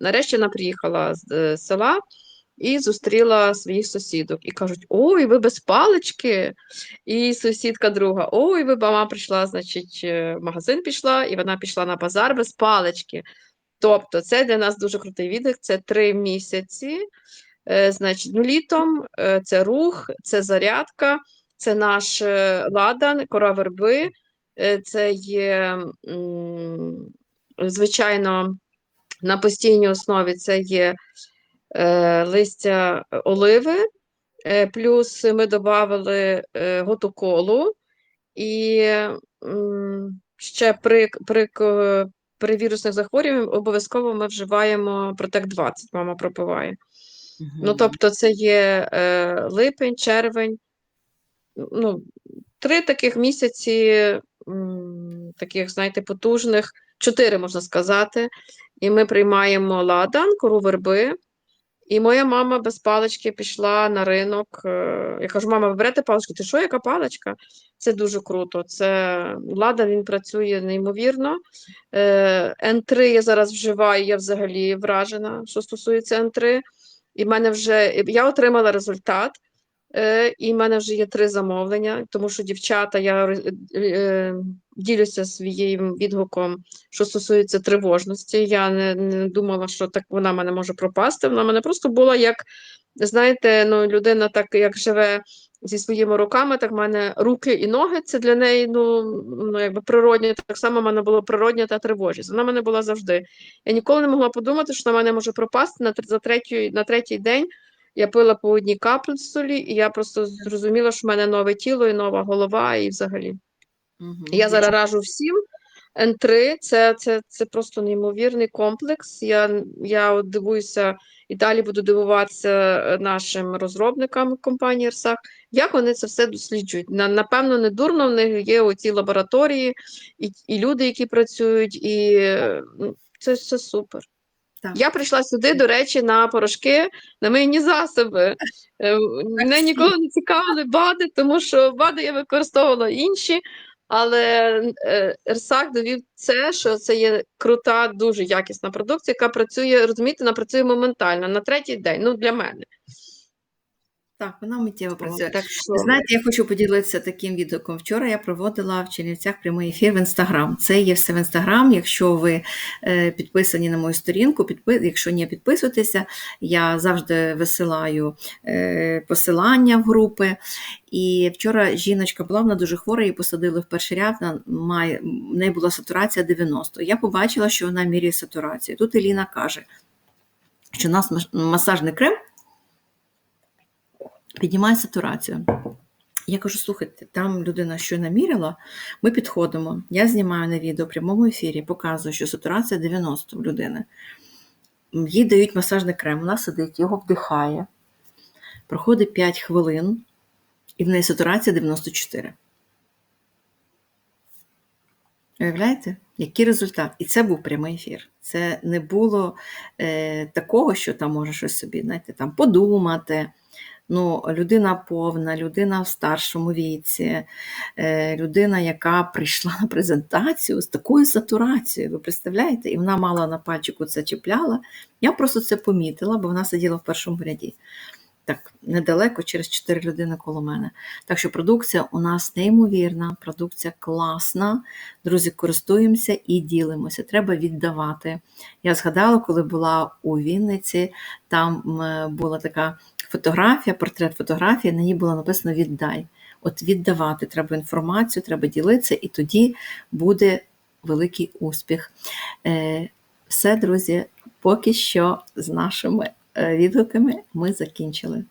Нарешті вона приїхала з е, села і зустріла своїх сусідок. І кажуть: Ой, ви без палички. І сусідка друга: Ой, ви мама прийшла, значить, е, в магазин пішла, і вона пішла на базар без палички. Тобто, це для нас дуже крутий відгук. Це три місяці. Е, Значить, ну, літом це рух, це зарядка, це наш ладан, кора верби, це є, звичайно, на постійній основі це є е, листя оливи, е, плюс ми додали е, готоколу, і м, ще при, при, при вірусних захворюваннях обов'язково ми вживаємо Протек 20, мама пропиває. Ну, тобто, це є е, липень, червень, ну, три таких місяці, м, таких, знаєте, потужних, чотири можна сказати. І ми приймаємо ладан, кору верби. І моя мама без палички пішла на ринок. Е, Я кажу, мама, ви паличку? Ти що, яка паличка? Це дуже круто. Це ладан, він працює неймовірно. Е, Н3 я зараз вживаю, я взагалі вражена, що стосується Н3. І в мене вже я отримала результат. Е, І в мене вже є три замовлення, тому що дівчата, я е, е, ділюся своїм відгуком, що стосується тривожності. Я не, не думала, що так вона мене може пропасти. Вона мене просто була як, знаєте, ну, людина так як живе зі своїми руками, так в мене руки і ноги. Це для неї ну, ну якби природнє. Так само в мене було природня та тривожність. Вона в мене була завжди. Я ніколи не могла подумати, що вона мене може пропасти на, за третю, на третій день. Я пила по одній капсулі, і я просто зрозуміла, що в мене нове тіло і нова голова, і взагалі. Я зараз раджу всім. Н3 це, це, це просто неймовірний комплекс. Я, я от дивуюся і далі буду дивуватися е, нашим розробникам компанії РСАК, як вони це все досліджують. На, напевно, не дурно в них є оці лабораторії, і, і люди, які працюють, і е, ну, це все супер. Так. Я прийшла сюди, до речі, на порошки, на мийні засоби. Е, Мене ніколи не цікавили БАДи, тому що БАДи я використовувала інші, але е, РСАК довів це, що це є крута, дуже якісна продукція, яка працює, розумієте, вона працює моментально на третій день. Ну, для мене. Так, вона миттєво працює. Так що... Знаєте, я хочу поділитися таким відгуком. Вчора я проводила в Чернівцях прямий ефір в Інстаграм. Це є все в Інстаграм. Якщо ви е, підписані на мою сторінку, підпи... якщо не підписуєтеся, я завжди висилаю е, посилання в групи. І вчора жіночка була, вона дуже хвора, її посадили в перший ряд, вона має, в неї була сатурація 90. Я побачила, що вона міряє сатурацію. Тут Еліна каже, що у нас масажний крем піднімає сатурацію. Я кажу, слухайте, там людина що наміряла, ми підходимо. Я знімаю на відео в прямому ефірі, показую, що сатурація 90 в людини. Їй дають масажний крем, вона сидить, його вдихає. Проходить 5 хвилин, і в неї сатурація 94. Уявляєте, який результат? І це був прямий ефір. Це не було е, такого, що там може щось собі, знаєте, там подумати. Ну, людина повна, людина в старшому віці, е, людина, яка прийшла на презентацію з такою сатурацією, ви представляєте? І вона мала на пальчику це чіпляла. Я просто це помітила, бо вона сиділа в першому ряді. Так, недалеко, через 4 людини коло мене. Так що продукція у нас неймовірна, продукція класна. Друзі, користуємося і ділимося. Треба віддавати. Я згадала, коли була у Вінниці, там була така фотографія, портрет фотографії, на ній було написано Віддай. От віддавати треба інформацію, треба ділитися, і тоді буде великий успіх. Е, Все, друзі, поки що з нашими відгуками ми закінчили.